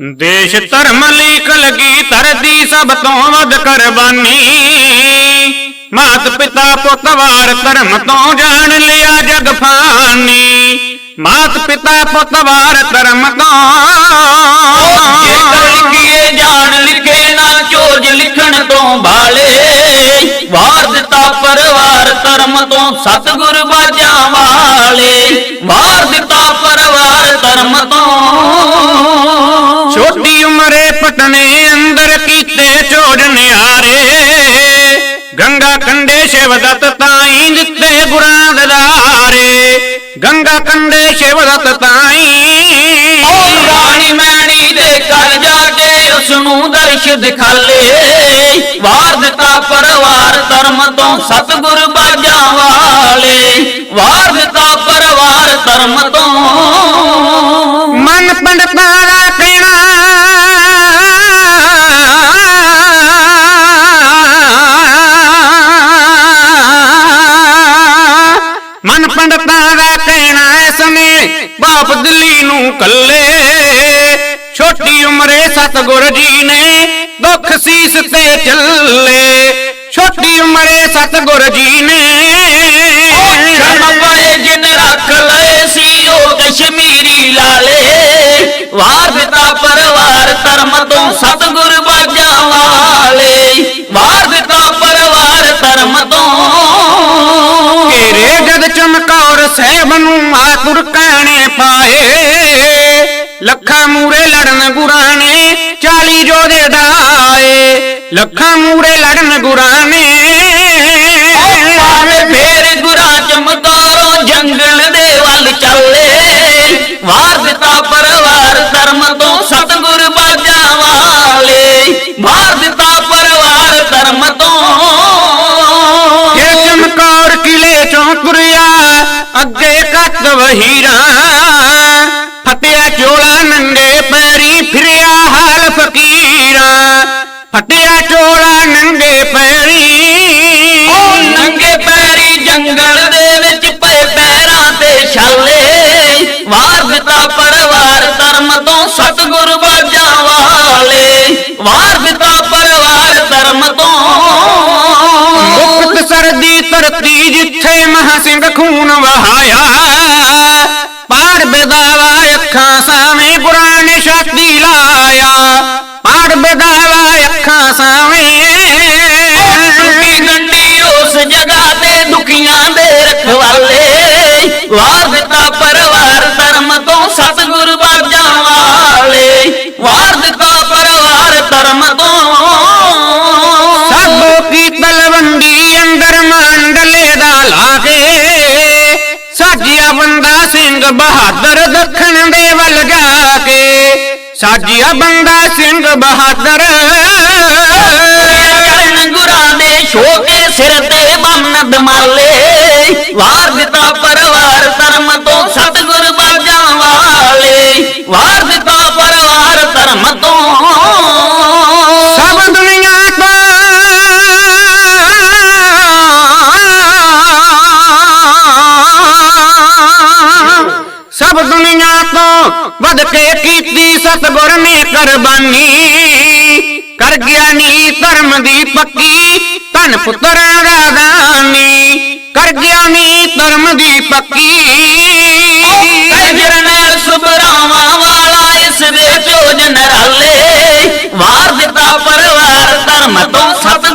ਦੇਸ਼ ਧਰਮ ਲਈ ਕਲਗੀ ਧਰਦੀ ਸਭ ਤੋਂ ਵੱਧ ਕੁਰਬਾਨੀ। ਮਾਤ ਪਿਤਾ ਪੁੱਤ ਵਾਰ ਧਰਮ ਤੋਂ ਜਾਣ ਲਿਆ ਜਗ ਫਾਨੀ। ਮਾਤ ਪਿਤਾ ਪੁੱਤ ਵਾਰ ਧਰਮ ਜੇ ਤੋਂ ਜਾਣ ਲਿਖੇ ਨਾ, ਚੋਜ ਲਿਖਣ ਤੋਂ ਭਾਲੇ ਵਾਰ ਦਿੱਤਾ ਪਰਵਾਰ ਧਰਮ ਤੋਂ, ਸਤਿਗੁਰ ਬਾਜਾਂ ਵਾਲੇ। ਵਾਰ ਦਿੱਤਾ ਪਰਵਾਰ ਧਰਮ ਤੋਂ। ਪਟਨੇ ਅੰਦਰ ਕੀਤੇ ਚੋੜ ਨਿਆਰੇ ਗੰਗਾ ਕੰਡੇ ਸ਼ਿਵਦਤ ਤਾਈ ਦਿੱਤੇ ਗੁਰਾਂ ਦਦਾਰੇ ਗੰਗਾ ਕੰਡੇ ਸ਼ਿਵਦਤ ਤਾਈ। ਉਹ ਰਾਣੀ ਮੈਣੀ ਦੇ ਘਰ ਜਾ ਕੇ ਉਸ ਨੂੰ ਦਰਸ਼ ਦਿਖਾਲੇ। ਵਾਰ ਦਿੱਤਾ ਪਰਵਾਰ ਧਰਮ ਤੋਂ ਸਤਿਗੁਰ ਬਾਜਾਂ ਵਾਲੇ। ਵਾਰ ਦਿੱਤਾ ਪਰਵਾਰ ਧਰਮ ਤੋਂ ਬਾਪ ਦਿੱਲੀ ਨੂੰ ਕੱਲੇ। ਛੋਟੀ ਉਮਰੇ ਸਤਗੁਰ ਜੀ ਨੇ ਦੁੱਖ ਸੀਸ ਤੇ ਚੱਲੇ। ਛੋਟੀ ਉਮਰੇ ਸਤਗੁਰ ਜੀ ਨੇ। ਸ਼ਰਮ ਪਏ ਜਿਨ ਰੱਖ ਲਏ ਸੀ ਉਹ ਕਸ਼ਮੀਰੀ ਲਾਲੇ। ਵਾਰ ਦਿੱਤਾ ਪਰਵਾਰ ਧਰਮ ਤੋਂ ਸਤਿਗੁਰ ਬਾਜਾਂ ਵਾਲੇ। ਵਾਰ ਦਿੱਤਾ ਪਰਵਾਰ ਧਰਮ ਤੋਂ। ਘੇਰੇ ਜਦ ਚਮਕੌਰ ਸਾਹਿਬ ਨੂੰ ਮਾਤੁਰ 40 ਜੋਧੇ ਢਾਏ ਲੱਖਾਂ ਮੂਰੇ ਲੜਨ ਗੁਰਾਂ ਨੇ ਪਾਵੇ ਫੇਰ ਗੁਰਾ ਚਮਕਾਰੋ ਜੰਗਲ ਦੇ ਵੱਲ ਚੱਲੇ। ਵਾਰ ਦਿੱਤਾ ਪਰਵਾਰ ਧਰਮ ਤੋਂ ਸਤਿਗੁਰ ਬਾਜਾਂ ਵਾਲੇ। ਵਾਰ ਦਿੱਤਾ ਪਰਵਾਰ ਧਰਮ ਤੋਂ। ਫਿਰ ਚਮਕੌਰ ਕਿਲੇ ਚੋਂ ਤੁਰਿਆ ਅੱਗੇ ਕੱਟ ਵਹੀਰਾ ਫਟਿਆ ਚੋਲਾ ਨੰਗੇ ਪੈਰੀ। ਉਹ ਨੰਗੇ ਪੈਰੀ ਜੰਗਲ ਦੇ ਵਿੱਚ ਪਏ ਪੈਰਾਂ ਤੇ ਛਾਲੇ। ਵਾਰ ਦਿੱਤਾ ਪਰਵਾਰ ਧਰਮ ਤੋਂ ਸਤਿਗੁਰ ਬਾਜਾਂ ਵਾਲੇ। ਵਾਰ ਦਿੱਤਾ ਪਰਵਾਰ ਧਰਮ ਤੋਂ। ਮੁਕਤ ਸਰਦੀ ਧਰਤੀ ਜਿੱਥੇ ਮਹਾ ਸਿੰਘ ਖੂਨ ਵਹਾਇਆ। ਪਾੜ ਬੇਦਾਵਾ ਅੱਖਾਂ ਸਾਵੇਂ ਸਿੰਘ ਬਹਾਦਰ ਦੱਖਣ ਦੇ ਵੱਲ ਜਾ ਕੇ। ਸਾਜਿਆ ਬੰਦਾ ਸਿੰਘ ਬਹਾਦਰ। ਕਰਨ ਗੁਰਾਂ ਦੇ ਛੋਟੇ ਸਿਰ ਤੇ ਬੰਨ ਦਮਾਲੇ। ਸਭ ਦੁਨੀਆ ਤੋਂ ਵੱਧ ਕੇ ਕੀਤੀ ਸਤਿਗੁਰ ਨੇ ਕੁਰਬਾਨੀ। ਕਰ ਗਿਆ ਨੀ ਧਰਮ ਦੀ ਪੱਕੀ, ਧਨ ਪੁੱਤਰਾਂ ਦਾ ਦਾਨੀ ਕਰ ਗਿਆ ਨੀ ਧਰਮ ਦੀ ਪੱਕੀ। ਜਰਨੈਲ ਸੁਬਰਾਵਾਂ ਵਾਲਾ ਇਸ ਦੇ ਚੋਜ ਨਰਾਲੇ ਵਾਰ ਦਿੱਤਾ ਪਰਵਾਰ ਧਰਮ ਤੋਂ ਸਤ